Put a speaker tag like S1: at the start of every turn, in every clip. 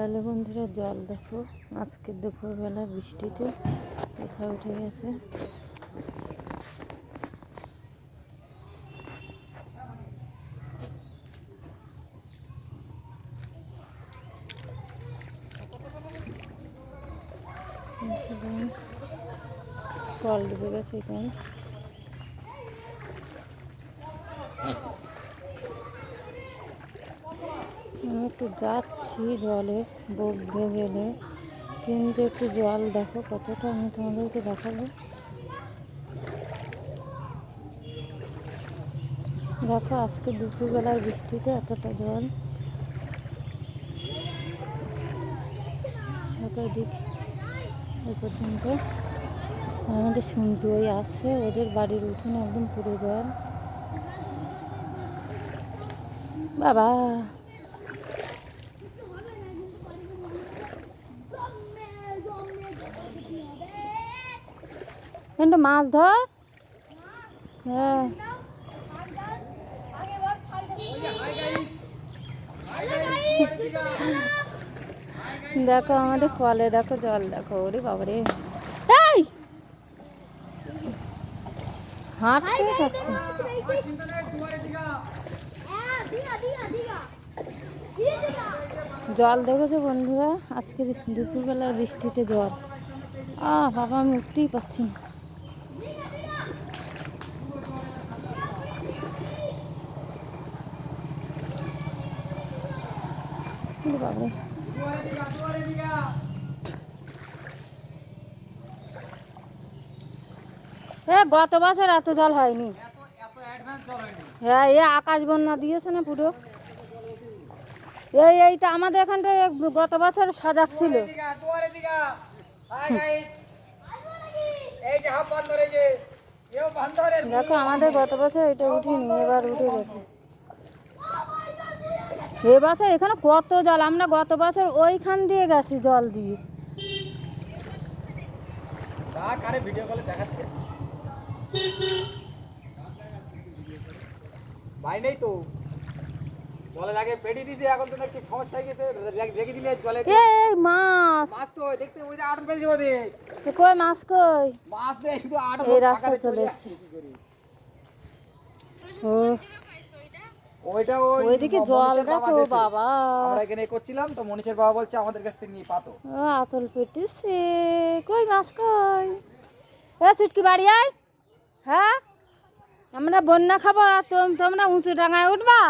S1: তাহলে বন্ধুরা জল দেখো আজকে দুপুরবেলা বৃষ্টিতে কোথাও উঠে গেছে। কল ডুবে গেছে এখানে আমি একটু যাচ্ছি জলে বলবে গেলে। কিন্তু একটু জল দেখো কতটা, আমি তোমাদেরকে দেখাবো। দেখো আজকে দুপুরবেলায় বৃষ্টিতে এতটা জল। এদিক এই পর্যন্ত। আমাদের শুনটু ওই আসছে ওদের বাড়ির উঠোনে একদম পুরো জল। বাবা! একটু মাছ ধর। হ্যাঁ। দেখো আমাদের কলে, দেখো জল, দেখো, ওরে বাবারে। এই! হাঁটতে খাচ্ছে জল দেখেছ বন্ধুরা? আজকে দুপুরবেলার বৃষ্টিতে জল। আহ, বাবা, আমি উঠতেই পাচ্ছি না। এ, গত বছর এত জল হয়নি। হ্যাঁ এ আকাশ বন্যা দিয়েছে না পুরো? এই, এইটা আমাদের এখানটা গত বছর সজাগ ছিল। দেখো, আমাদের গত বছর এটা উঠিনি, এবার উঠে গেছে। এবছর এখানে কত জল? আমরা গত বছর ওইখান দিয়ে গেছি জল দিয়ে।
S2: ভিডিও কলে দেখাচ্ছে? ভাই নেই তো। পেটি এখন তো নাকি সমস্যা হয়ে গেছে। রেখে দিলে জলে।
S1: এই মাছ।
S2: মাছ তো দেখতে ওই যে আটন পেয়েছে ওদের।
S1: কই মাছ কই?
S2: মাছ নেই শুধু আটন
S1: এই রাস্তায় চলে এসছি। ও।
S2: ওইটা
S1: ওইদিকে জল
S2: মনীষের বাবা আমরা এখানে করছিলাম তো মনীষের বাবা বলছে আমাদের কাছ থেকে নিয়ে পাতো।
S1: ও আতল পেটেছে কই মাছ কই? এ চুটকি বাড়ি আয়। হ্যাঁ? আমরা বন্যা খাব আর তোম- তোমরা উঁচু ডাঙায় উঠবা।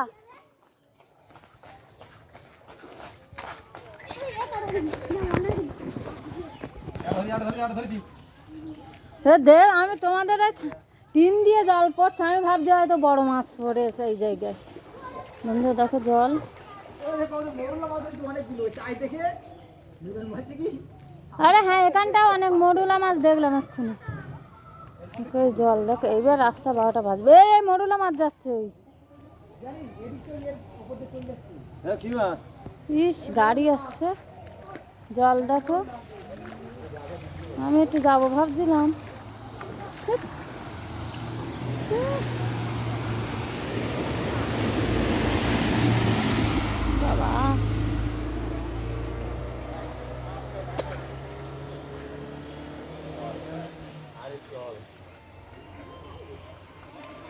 S1: দে আমি তোমাদের টিন দিয়ে জল পড়ছে আমি ভাবছি হয়তো বড় মাছ পড়েছে এই জায়গায়। বন্ধু দেখো জল। আরে হ্যাঁ এখানটাও অনেক মরুলা মাছ দেখলাম এক্ষুনি। জল দেখো এইবার রাস্তা বারোটা বাজবে। এই মরুলা মাছ যাচ্ছে ওই। ইস গাড়ি আসছে। জল দেখো। আমি একটু যাব ভাবছিলাম।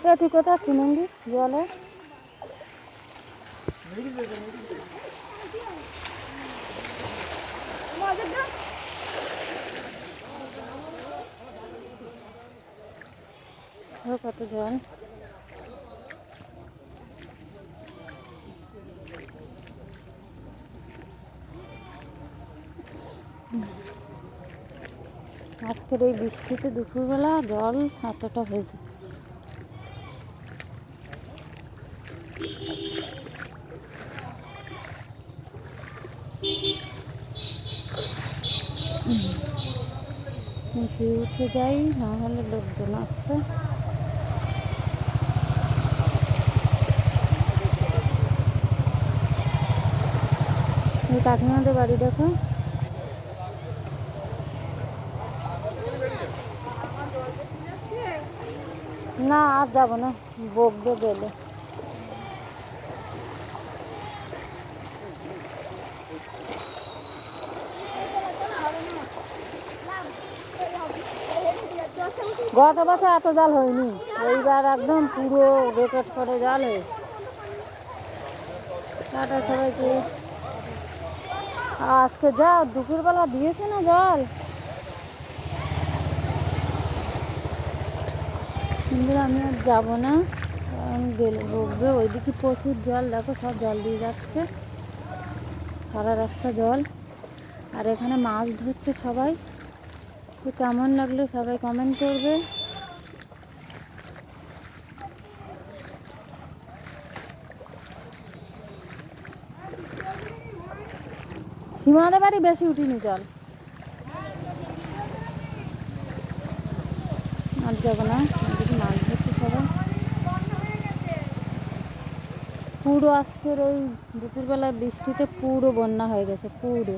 S1: কোথায়? আছিস নন্দী জলে? কত জল। আজকের এই বৃষ্টিতে দুপুরবেলা জল এতটা হয়েছে। নিচে উঠে যাই, না হলে লোকজন আসছে কাকিমাদের বাড়ি দেখো। না, আর যাব না, বকবে গেলে। গত বছর এত জল হয়নি, এইবার একদম পুরো রেকর্ড করে জল হয়েছে। টাটা সবাইকে। আজকে যা দুপুরবেলা দিয়েছে না জল? কিন্তু আমি আর যাব না। কারণ গেলে, বকবে, ওইদিকে প্রচুর জল, দেখো সব জল দিয়ে যাচ্ছে। সারা রাস্তা জল। আর এখানে মাছ ধরছে সবাই। তো কেমন লাগল সবাই কমেন্ট করবে। সীমাদের বাড়ি বেশি উঠিনি জল আর যাব না মাছ ধরছে সবাই। পুরো আজকের ওই দুপুরবেলার বৃষ্টিতে পুরো বন্যা হয়ে গেছে, পুরো।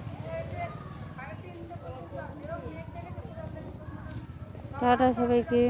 S1: টাটা সবাইকে।